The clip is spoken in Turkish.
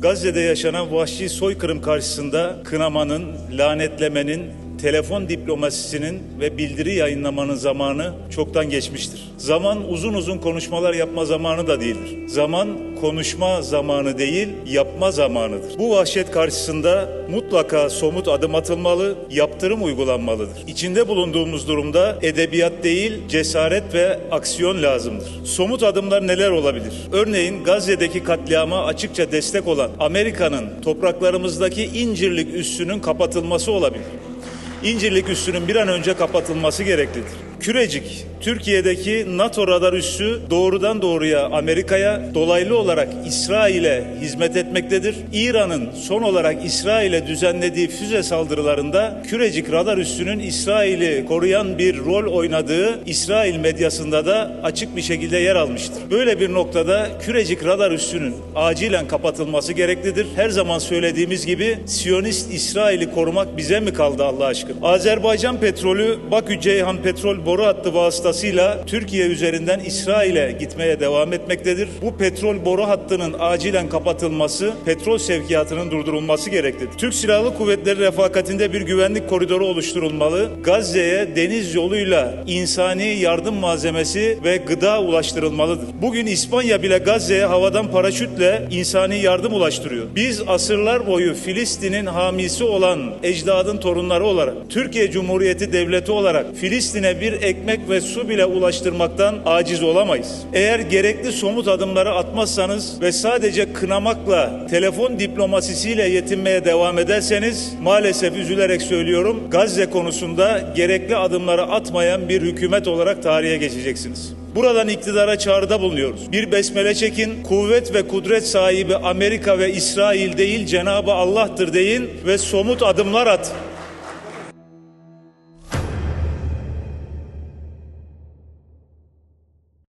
Gazze'de yaşanan vahşi soykırım karşısında kınamanın, lanetlemenin, telefon diplomasisinin ve bildiri yayınlamanın zamanı çoktan geçmiştir. Zaman uzun uzun konuşmalar yapma zamanı da değildir. Zaman konuşma zamanı değil, yapma zamanıdır. Bu vahşet karşısında mutlaka somut adım atılmalı, yaptırım uygulanmalıdır. İçinde bulunduğumuz durumda edebiyat değil, cesaret ve aksiyon lazımdır. Somut adımlar neler olabilir? Örneğin Gazze'deki katliama açıkça destek olan Amerika'nın topraklarımızdaki İncirlik üssünün kapatılması olabilir. İncirlik üssünün bir an önce kapatılması gereklidir. Kürecik, Türkiye'deki NATO radar üssü doğrudan doğruya Amerika'ya, dolaylı olarak İsrail'e hizmet etmektedir. İran'ın son olarak İsrail'e düzenlediği füze saldırılarında Kürecik radar üssünün İsrail'i koruyan bir rol oynadığı İsrail medyasında da açık bir şekilde yer almıştır. Böyle bir noktada Kürecik radar üssünün acilen kapatılması gereklidir. Her zaman söylediğimiz gibi Siyonist İsrail'i korumak bize mi kaldı Allah aşkına? Azerbaycan petrolü Bakü-Ceyhan petrol boru hattı vasıtasıyla Türkiye üzerinden İsrail'e gitmeye devam etmektedir. Bu petrol boru hattının acilen kapatılması, petrol sevkiyatının durdurulması gereklidir. Türk Silahlı Kuvvetleri refakatinde bir güvenlik koridoru oluşturulmalı. Gazze'ye deniz yoluyla insani yardım malzemesi ve gıda ulaştırılmalıdır. Bugün İspanya bile Gazze'ye havadan paraşütle insani yardım ulaştırıyor. Biz asırlar boyu Filistin'in hamisi olan ecdadın torunları olarak, Türkiye Cumhuriyeti Devleti olarak Filistin'e bir ekmek ve su bile ulaştırmaktan aciz olamayız. Eğer gerekli somut adımları atmazsanız ve sadece kınamakla, telefon diplomasisiyle yetinmeye devam ederseniz maalesef üzülerek söylüyorum Gazze konusunda gerekli adımları atmayan bir hükümet olarak tarihe geçeceksiniz. Buradan iktidara çağrıda bulunuyoruz. Bir besmele çekin, kuvvet ve kudret sahibi Amerika ve İsrail değil Cenabı Allah'tır deyin ve somut adımlar at.